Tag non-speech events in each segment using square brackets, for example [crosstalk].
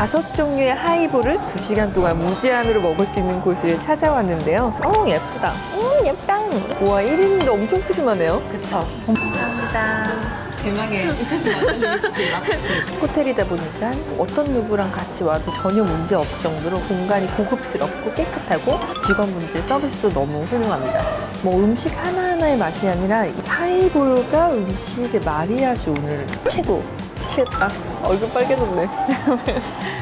다섯 종류의 하이볼을 두 시간 동안 무제한으로 먹을 수 있는 곳을 찾아왔는데요. 어, 예쁘다. 음, 예쁘다. 우와, 1인도 엄청 푸짐하네요. 그쵸. 감사합니다. 대망의 [laughs] 호텔이다 보니까 어떤 누구랑 같이 와도 전혀 문제 없을 정도로 공간이 고급스럽고 깨끗하고 직원분들 서비스도 너무 훌륭합니다. 뭐 음식 하나하나의 맛이 아니라 이 하이볼과 음식의 마리아주 오늘 최고. 취했다. 얼굴 빨개졌네. [laughs]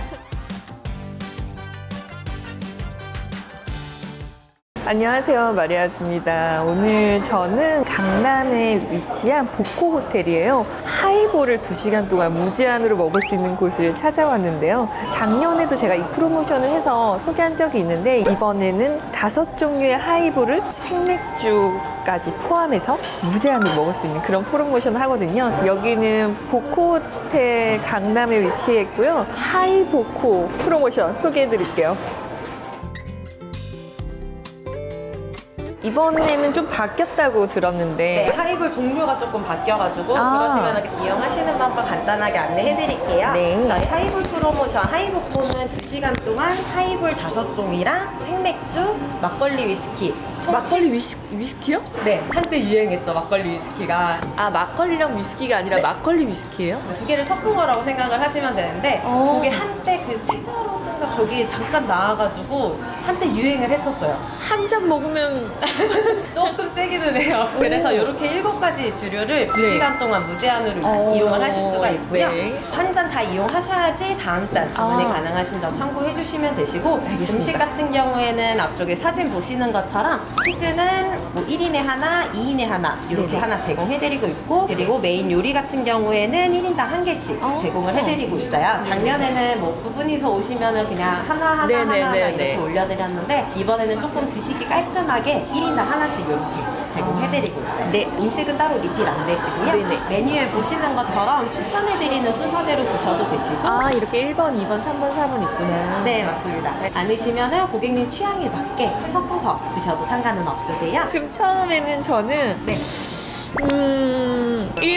안녕하세요. 마리아주입니다. 오늘 저는 강남에 위치한 복고 호텔이에요. 하이볼을 2시간 동안 무제한으로 먹을 수 있는 곳을 찾아왔는데요. 작년에도 제가 이 프로모션을 해서 소개한 적이 있는데 이번에는 다섯 종류의 하이볼을 생맥주까지 포함해서 무제한으로 먹을 수 있는 그런 프로모션을 하거든요. 여기는 복고 호텔 강남에 위치해 있고요. 하이복고 프로모션 소개해 드릴게요. 이번에는 좀 바뀌었다고 네, 들었는데 하이볼 종류가 조금 바뀌어가지고 아. 그러시면 이용하시는 방법 간단하게 안내해드릴게요. 네. 저희 하이볼 프로모션 하이복보는 2시간 동안 하이볼 5종이랑 생맥주, 막걸리 위스키 총 막걸리 위스, 위스키요? 네, 한때 유행했죠 막걸리 위스키가 아 막걸리랑 위스키가 아니라 막걸리 위스키예요? 두 개를 섞은 거라고 생각을 하시면 되는데 어. 그게 한때 그 최저로 든가 거기에 잠깐 나와가지고 한때 유행을 했었어요. 한 잔 먹으면 [laughs] 조금 세기는 해요. 그래서 이렇게 일곱 가지 주류를 두 네. 시간 동안 무제한으로 어, 이용을 하실 수가 있고요. 네. 한 잔 다 이용하셔야지 다음 잔 주문이 아. 가능하신 점 참고해 주시면 되시고 알겠습니다. 음식 같은 경우에는 앞쪽에 사진 보시는 것처럼 치즈는 뭐 1인에 하나, 2인에 하나 이렇게 네네. 하나 제공해드리고 있고 그리고 메인 요리 같은 경우에는 1인당 한 개씩 어. 제공을 해드리고 있어요. 작년에는 뭐두 분이서 오시면은 그냥 하나 하나 하나 하나 네네네네. 이렇게 올려드렸는데 이번에는 조금 드시기 깔끔하게 1인당 하나씩 이렇게 제공해드리고 있어요. 네. 음식은 따로 리필 안 되시고요. 네 네. 메뉴에 보시는 것처럼 추천해드리는 순서대로 드셔도 되시고. 아 이렇게 1번, 2번, 3번, 4번 있구나 네, 맞습니다. 않으시면은 고객님 취향에 맞게 섞어서 드셔도 상관은 없으세요. 그럼 처음에는 저는 네, 음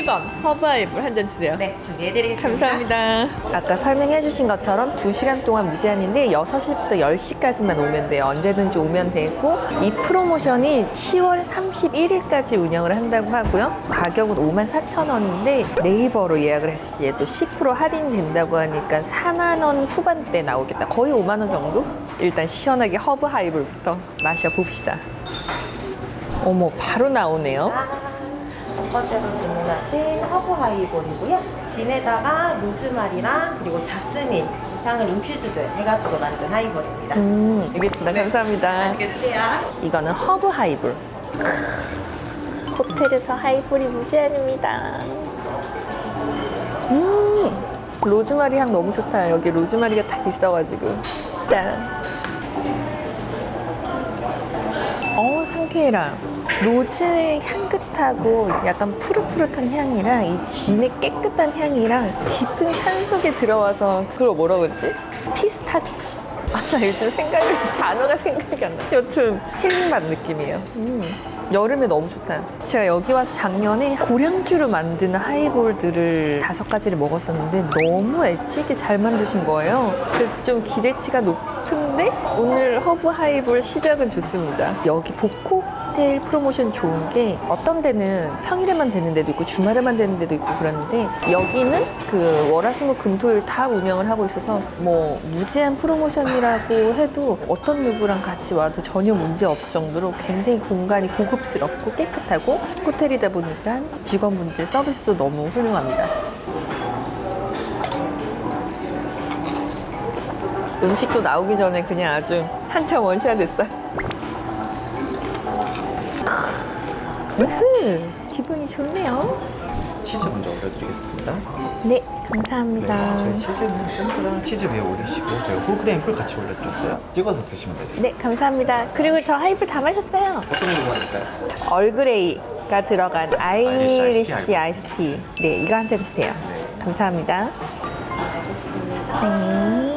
1번 허브아이블 한 잔 주세요 네, 준비해드리겠습니다. 감사합니다. 아까 설명해 주신 것처럼 2시간 동안 무제한인데 6시부터 10시까지만 오면 돼요. 언제든지 오면 되고 이 프로모션이 10월 31일까지 운영을 한다고 하고요. 가격은 54,000원인데 네이버로 예약을 했을 때 또 10% 할인 된다고 하니까 4만 원 후반대 나오겠다. 거의 5만 원 정도? 일단 시원하게 허브 하이볼부터 마셔봅시다. 어머, 바로 나오네요. 첫 번째로 주문하신 허브 하이볼이고요. 진에다가 로즈마리랑 그리고 자스민 향을 인퓨즈드 해가지고 만든 하이볼입니다. 음, 알겠습니다. 감사합니다. 맛있게 드세요. 이거는 허브 하이볼. 호텔에서 하이볼이 무제한입니다. 음, 로즈마리 향 너무 좋다. 여기 로즈마리가 딱 있어가지고. 짠. 어, 상쾌해라. 로즈의 향긋하고 약간 푸릇푸릇한 향이랑 이 진의 깨끗한 향이랑 깊은 산 속에 들어와서 그걸 뭐라 그러지? 피스타치. 아, 나 요즘 생각이, 단어가 생각이 안 나. 여튼, 힐링받 느낌이에요. 음, 여름에 너무 좋다. 제가 여기 와서 작년에 고량주로 만드는 하이볼들을 다섯 가지를 먹었었는데 너무 애찌게 잘 만드신 거예요. 그래서 좀 기대치가 높은데 오늘 허브 하이볼 시작은 좋습니다. 여기 복코 호텔 프로모션 좋은 게 어떤 데는 평일에만 되는 데도 있고 주말에만 되는 데도 있고 그러는데 여기는 그 월화수목 금토일 다 운영을 하고 있어서 뭐 무제한 프로모션이라고 해도 어떤 누구랑 같이 와도 전혀 문제 없을 정도로 굉장히 공간이 고급스럽고 깨끗하고 호텔이다 보니까 직원분들 서비스도 너무 훌륭합니다. 음식도 나오기 전에 그냥 아주 한참 원샷 했 다. 음, 기분이 좋네요. 치즈 먼저 올려드리겠습니다. 네, 네, 감사합니다. 저희 치즈는 샌드랑 치즈 위에 올리시고 저희가 홀그레인 풀 같이 올려드렸어요. 찍어서 드시면 되세요. 네, 감사합니다. 그리고 저 하이볼 다 마셨어요. 어떤 거 좋아하실까요? 얼그레이가 들어간 아이리시 아이리시 아이스티. 네, 이거 한 잔 주세요. 네. 감사합니다. 네.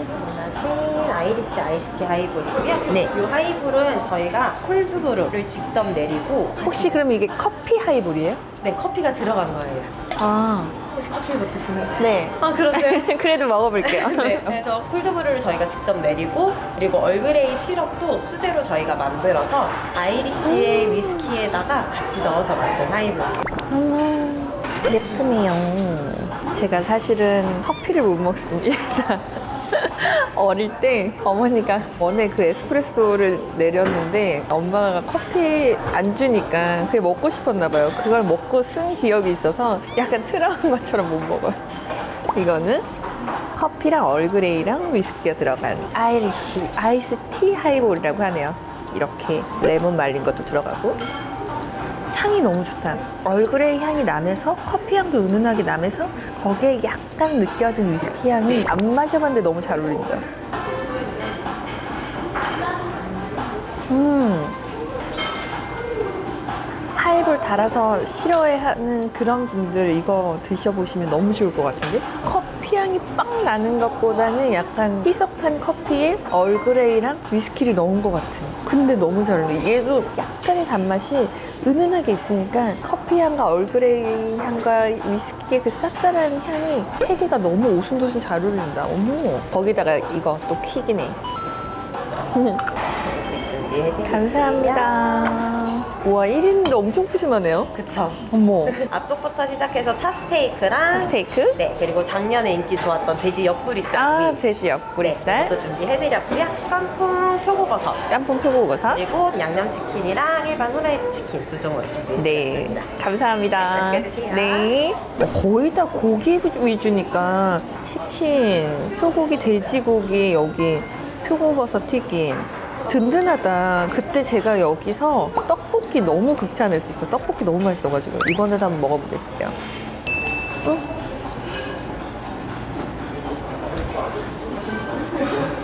아이리시 아이스티 하이볼이고요. 네. 이 하이볼은 저희가 콜드브루를 직접 내리고 혹시 그럼 이게 커피 하이볼이에요? 네, 커피가 들어간 거예요. 아, 혹시 커피 못 드시나요? 네. 아 그런데 [laughs] 그래도 먹어볼게요. [laughs] 네, 그래서 콜드브루를 저희가 직접 내리고 그리고 얼그레이 시럽도 수제로 저희가 만들어서 아이리시의 위스키에다가 같이 넣어서 만든 하이볼. 음, 예쁘네요. 제가 사실은 커피를 못 먹습니다. [laughs] 어릴 때 어머니가 원에 그 에스프레소를 내렸는데 엄마가 커피 안 주니까 그게 먹고 싶었나 봐요. 그걸 먹고 쓴 기억이 있어서 약간 트라우마처럼 못 먹어요. 이거는 커피랑 얼그레이랑 위스키가 들어간 아이리시 아이스 티 하이볼이라고 하네요. 이렇게 레몬 말린 것도 들어가고 향이 너무 좋다. 얼그레이 향이 나면서 커피 향도 은은하게 나면서 거기에 약간 느껴진 위스키 향이 안 마셔봤는데 너무 잘 어울린다. 음. 하이볼 달아서 싫어하는 그런 분들 이거 드셔보시면 너무 좋을 것 같은데? 커피 향이 빡 나는 것보다는 약간 희석한 커피에 얼그레이랑 위스키를 넣은 것 같은. 근데 너무 잘 어울려. 얘도 약간의 단맛이 은은하게 있으니까 커피 향과 얼그레이 향과 위스키의 그 쌉쌀한 향이 세 개가 너무 오순도순 잘 어울린다. 어머. 거기다가 이거 또. [laughs] 준비해드릴게요. 감사합니다. 우와, 1인도 엄청 푸짐하네요. 그쵸. 어머. 앞쪽부터 시작해서 찹스테이크랑 스테이크? 네 그리고 작년에 인기 좋았던 돼지 옆구리살. 아, 돼지 옆구리살. 네, 이것도 준비해드렸고요. 깐풍 표고버섯. 깐풍 표고버섯. 그리고 양념치킨이랑 일반 후라이드 치킨 두 종을 네, 준비해드렸습니다. 감사합니다. 네, 맛있게 드세요. 네. 어, 거의 다 고기 위주니까 치킨, 소고기, 돼지고기, 여기 표고버섯 튀김. 든든하다. 그때 제가 여기서 떡 볶이 너무 극찬했었어. 떡볶이 너무 맛있어가지고 이번에도 한번 먹어보겠어요. 응?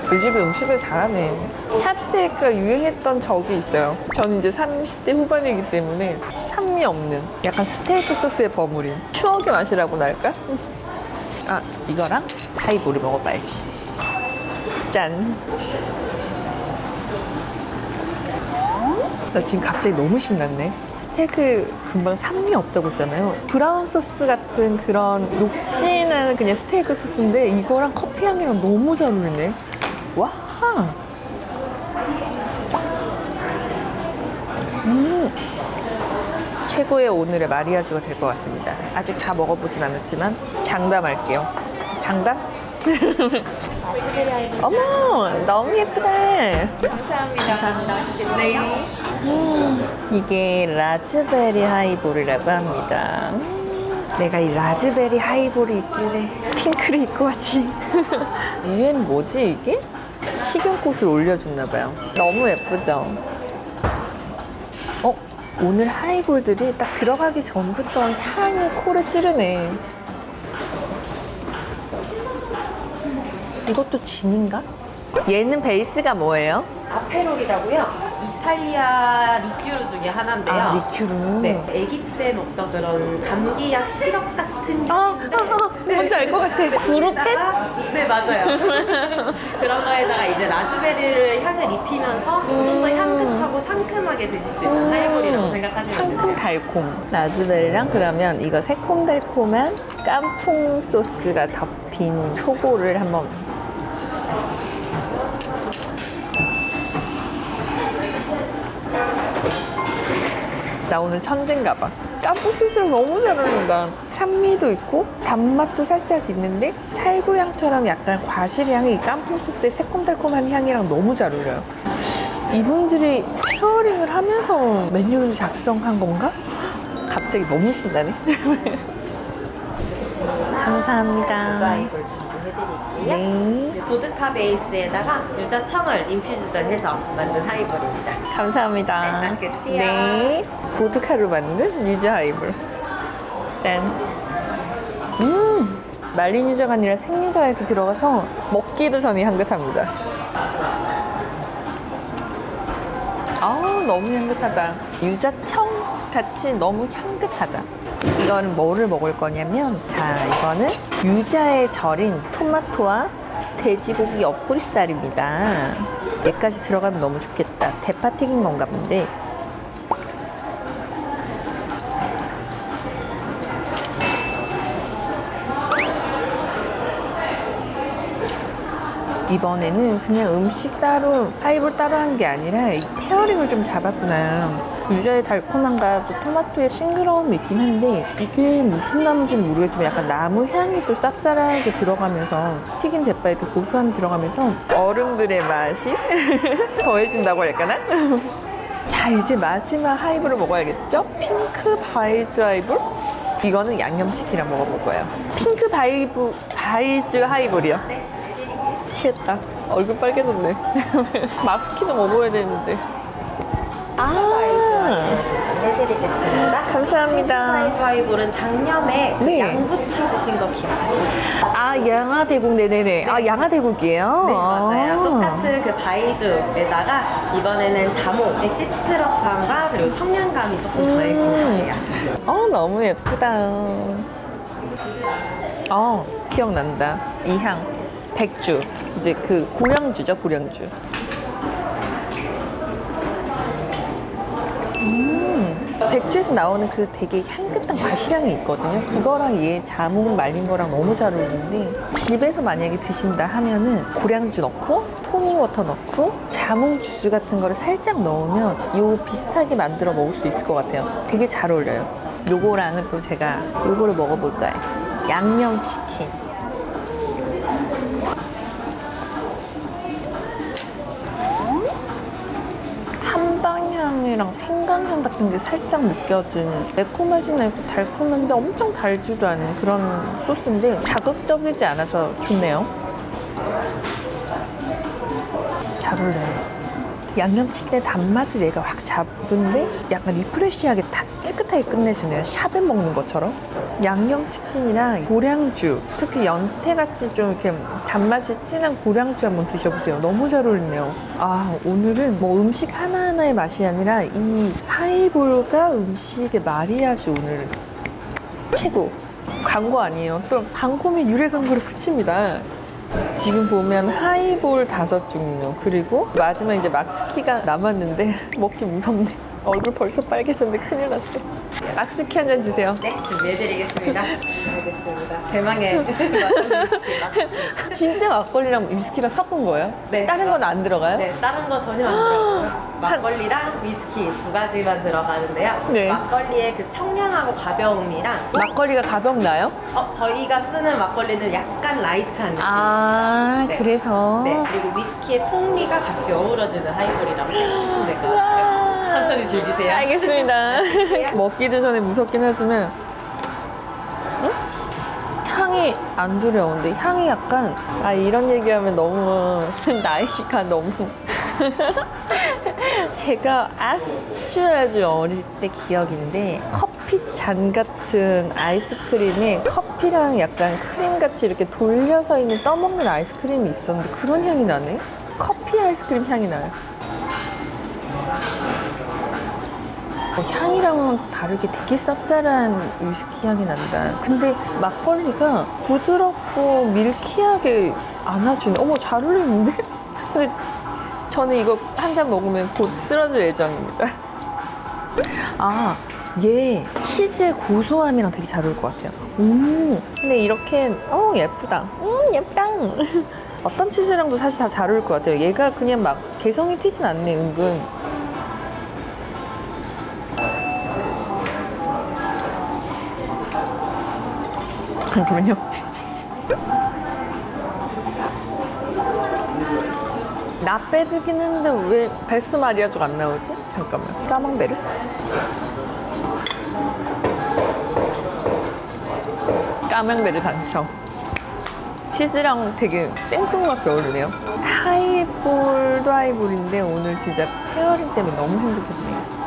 이 집에 음식을 잘하네. 찹스테이크가 유행했던 적이 있어요. 저는 이제 30대 후반이기 때문에 산미 없는 약간 스테이크 소스에 버무린 추억의 맛이라고나 할까? 아, 이거랑 하이볼을 먹어봐야지. 짠. 나 지금 갑자기 너무 신났네. 스테이크 금방 산미 없다고 했잖아요. 브라운 소스 같은 그런 녹진한 그냥 스테이크 소스인데 이거랑 커피 향이랑 너무 잘 어울리네. 와. 음. 최고의 오늘의 마리아주가 될 것 같습니다. 아직 다 먹어보진 않았지만 장담할게요. 장담? [laughs] 어머, 너무 예쁘다. 감사합니다. 감사합니다. 맛있겠네요. 음, 이게 라즈베리 하이볼이라고 합니다. 음, 내가 이 라즈베리 하이볼이 있길래 핑크를 입고 왔지. [laughs] 위엔 뭐지 이게? 식용꽃을 올려줬나 봐요. 너무 예쁘죠? 어? 오늘 하이볼들이 딱 들어가기 전부터 향이 코를 찌르네. 이것도 진인가? 얘는 베이스가 뭐예요? 아페롤이라고요. 이탈리아 리큐르 중에 하나인데요. 아, 리큐르. 네, 아기 때 먹던 그런 감기약 시럽 같은 아, 아, 아, [laughs] 뭔지 알 것 같아. 구로켓? 거기다가- 네, 맞아요. [laughs] 그런 거에다가 이제 라즈베리를 향을 입히면서 좀 더 향긋하고 상큼하게 드실 수 있는 하이볼이라고 생각하시면 상큼 돼요. 달콤. 라즈베리랑 그러면 이거 새콤달콤한 깐풍 소스가 덮인 표고를 한번. 나 오늘 천재인가 봐. 깐풍 소스랑 너무 잘 어울린다. 산미도 있고 단맛도 살짝 있는데 살구향처럼 약간 과실향이 소스의 새콤달콤한 향이랑 너무 잘 어울려요. 이분들이 페어링을 하면서 메뉴를 작성한 건가? 갑자기 너무 신나네. [laughs] 감사합니다. 네, 보드카 베이스에다가 유자 청을 인퓨즈드 해서 만든 하이볼입니다. 감사합니다. 네. 네, 보드카로 만든 유자 하이볼. 짠. 음, 말린 유자가 아니라 생유자가 이렇게 들어가서 먹기도 전에 향긋합니다. 아, 너무 향긋하다. 유자청 같이 너무 향긋하다. 이건 뭐를 먹을 거냐면 자 이거는 유자에 절인 토마토와 돼지고기 옆구리살입니다. 얘까지 들어가면 너무 좋겠다. 대파 튀긴 건가 본데. 이번에는 그냥 음식 따로 파이브 따로 한 게 아니라 페어링을 좀 잡았구나. 유자의 달콤함과 또 토마토의 싱그러움이 있긴 한데 이게 무슨 나무인지는 모르겠지만 약간 나무 향이 또 쌉쌀하게 들어가면서 튀긴 대파에 또 고소함이 들어가면서 어른들의 맛이 [laughs] 더해진다고 할까나? [laughs] 자 이제 마지막 하이볼을 먹어야겠죠? 핑크 바이즈 하이볼? 이거는 양념치킨이랑 먹어볼 거예요. 핑크 바이브 바이즈 하이볼이요. 네. 취했다. 얼굴 빨개졌네. [laughs] 마스키도 먹어야 되는데. 아, 해드리겠습니다. 감사합니다. 드라이볼은 작년에 그 네. 양부차 드신 거 기억하세요? 아, 양화대국, 네네네. 아, 양화대국이에요? 네 맞아요. 아. 똑같은 그 바이주에다가 이번에는 자몽의 시스트러스함과 그리고 청량감이 조금 더해진 음. 거예요. 어, 너무 예쁘다. 어, 기억난다. 이 향. 백주. 이제 그 고량주죠, 고량주. 음, 백주에서 나오는 그 되게 향긋한 과실향이 있거든요. 그거랑 얘 자몽 말린 거랑 너무 잘 어울리는데 집에서 만약에 드신다 하면은 고량주 넣고 토닉워터 넣고 자몽 주스 같은 거를 살짝 넣으면 요 비슷하게 만들어 먹을 수 있을 것 같아요. 되게 잘 어울려요. 요거랑은 또 제가 요거를 먹어볼까요? 양념치킨. 생강향 같은 게 살짝 느껴지는 매콤하진 않고 달콤한데 엄청 달지도 않은 그런 소스인데 자극적이지 않아서 좋네요. 잘 어울려요. 양념치킨의 단맛을 얘가 확 잡는데 약간 리프레쉬하게 다 깨끗하게 끝내주네요. 샤베 먹는 것처럼. 양념치킨이랑 고량주, 특히 연태같이 좀 이렇게 단맛이 진한 고량주 한번 드셔보세요. 너무 잘 어울리네요. 아, 오늘은 뭐 음식 하나하나의 맛이 아니라 이 하이볼과 음식의 마리아주 오늘 최고. 광고 아니에요. 또 광고면 유래 광고를 붙입니다. 지금 보면 하이볼 다섯 종류 그리고 마지막 이제 막스키가 남았는데 [laughs] 먹기 무섭네 얼굴 벌써 빨개졌는데 큰일 났어 막스키 한 잔 주세요 네, 준비해드리겠습니다. 알겠습니다. 대망의 [laughs] 진짜 막걸리랑 위스키랑 섞은 거예요? 네. 다른 건 안 들어가요? 네, 다른 거 전혀 안 들어가고요. 막걸리랑 위스키 두 가지만 들어가는데요. 네. 막걸리의 그 청량하고 가벼움이랑 막걸리가 가볍나요? 어, 저희가 쓰는 막걸리는 약간 라이트한 느낌. 아 네. 그래서 네, 그리고 위스키의 풍미가 같이 어우러지는 하이볼이라고 생각하시면 될 것 같아요. 천천히 즐기세요. 알겠습니다. 먹기도 전에 무섭긴 하지만 응? 향이 안 두려운데 향이 약간 아 이런 얘기하면 너무 [laughs] 나이가 너무 [laughs] 제가 아주 아주 어릴 때 기억인데 커피 잔 같은 아이스크림에 커피랑 약간 크림같이 이렇게 돌려서 있는 떠먹는 아이스크림이 있었는데 그런 향이 나네 커피 아이스크림 향이 나요 어, 향이랑은 다르게 되게 쌉쌀한 위스키 향이 난다. 근데 막걸리가 부드럽고 밀키하게 안아주네. 어머, 잘 어울리는데? 근데 [laughs] 저는 이거 한 잔 먹으면 곧 쓰러질 예정입니다. [laughs] 아, 얘 치즈의 고소함이랑 되게 잘 어울릴 것 같아요. 음, 근데 이렇게, 어, 예쁘다. 음, 예쁘다. [laughs] 어떤 치즈랑도 사실 다 잘 어울릴 것 같아요. 얘가 그냥 막 개성이 튀진 않네, 은근. 잠깐만요. 나 빼드긴 했는데 왜 베스 마리아주가 안 나오지? 잠깐만. 까망베르? 까망베르 당첨. 치즈랑 되게 생뚱맞게 어울리네요. 하이볼도 하이볼인데 오늘 진짜 페어링 때문에 너무 행복했네요.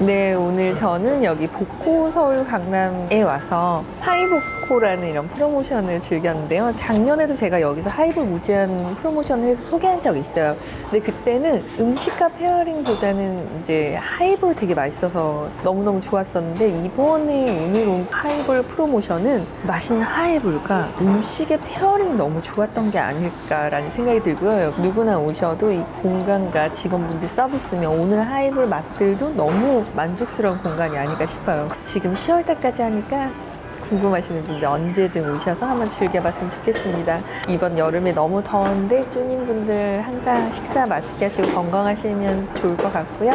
네, 오늘 저는 여기 복고 서울 강남에 와서 하이복코라는 이런 프로모션을 즐겼는데요. 작년에도 제가 여기서 하이볼 무제한 프로모션을 해서 소개한 적이 있어요. 근데 그때는 음식과 페어링보다는 이제 하이볼 되게 맛있어서 너무너무 좋았었는데 이번에 오늘 온 하이볼 프로모션은 맛있는 하이볼과 음식의 페어링이 너무 좋았던 게 아닐까라는 생각이 들고요. 누구나 오셔도 이 공간과 직원분들 서비스면 오늘 하이볼 맛들도 너무 만족스러운 공간이 아닐까 싶어요. 지금 10월 달까지 하니까 궁금하시는 분들 언제든 오셔서 한번 즐겨봤으면 좋겠습니다. 이번 여름에 너무 더운데 쭈님분들 항상 식사 맛있게 하시고 건강하시면 좋을 것 같고요.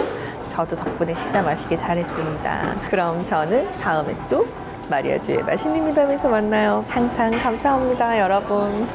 저도 덕분에 식사 맛있게 잘했습니다. 그럼 저는 다음에 또 마리아주의 맛있는 미담에서 만나요. 항상 감사합니다, 여러분.